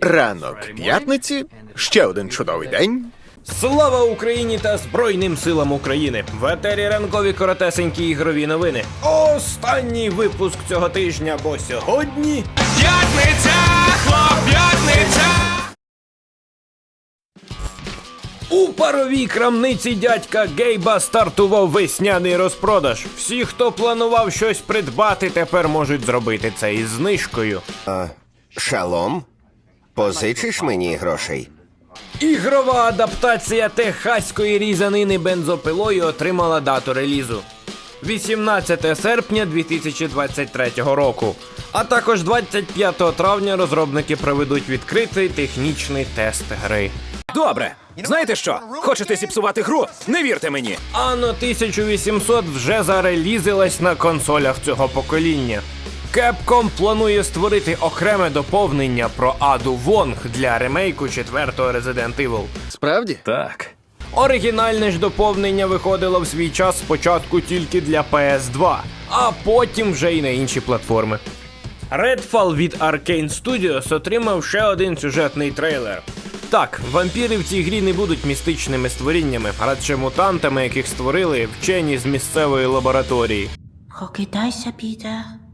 Ранок п'ятниці, ще один чудовий день. Слава Україні та Збройним силам України! В етері ранкові коротесенькі ігрові новини. Останній випуск цього тижня, бо сьогодні. П'ятниця, хлоп, п'ятниця! У паровій крамниці дядька Гейба стартував весняний розпродаж. Всі, хто планував щось придбати, тепер можуть зробити це із знижкою. Шалом? Позичиш мені грошей? Ігрова адаптація техаської різанини бензопилою отримала дату релізу. 18 серпня 2023 року. А також 25 травня розробники проведуть відкритий технічний тест гри. Добре. Знаєте що? Хочете зіпсувати гру? Не вірте мені. Anno 1800 вже зарелізилась на консолях цього покоління. Capcom планує створити окреме доповнення про Аду Вонг для ремейку 4-го Resident Evil. Справді? Так. Оригінальне ж доповнення виходило в свій час спочатку тільки для PS2, а потім вже й на інші платформи. Redfall від Arkane Studios отримав ще один сюжетний трейлер. Так, вампіри в цій грі не будуть містичними створіннями, радше мутантами, яких створили вчені з місцевої лабораторії. Прокидайся, Пітер.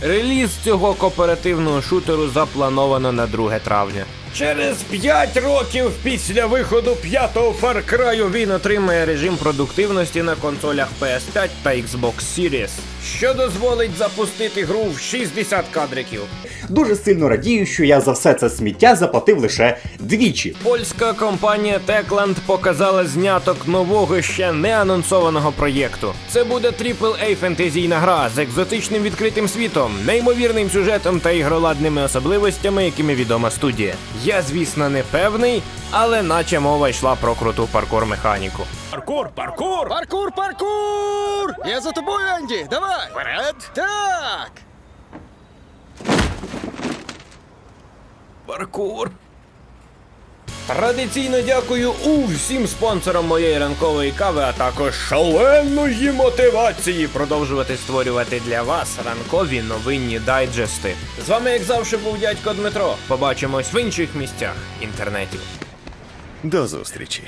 Реліз цього кооперативного шутеру заплановано на 2 травня. Через 5 років після виходу п'ятого Far Cry він отримає режим продуктивності на консолях PS5 та Xbox Series, що дозволить запустити гру в 60 кадриків. Дуже сильно радію, що я за все це сміття заплатив лише двічі. Польська компанія Techland показала зняток нового ще не анонсованого проєкту. Це буде AAA фентезійна гра з екзотичним відкритим світом, неймовірним сюжетом та ігроладними особливостями, якими відома студія. Я, звісно, не певний, але наче мова йшла про круту паркур механіку. Паркур, паркур! Паркур, паркур! Я за тобою, Енді! Давай! Вперед! Так! Паркур. Традиційно дякую усім спонсорам моєї ранкової кави, а також шаленої мотивації продовжувати створювати для вас ранкові новинні дайджести. З вами, як завжди, був дядько Дмитро. Побачимось в інших місцях інтернетів. До зустрічі.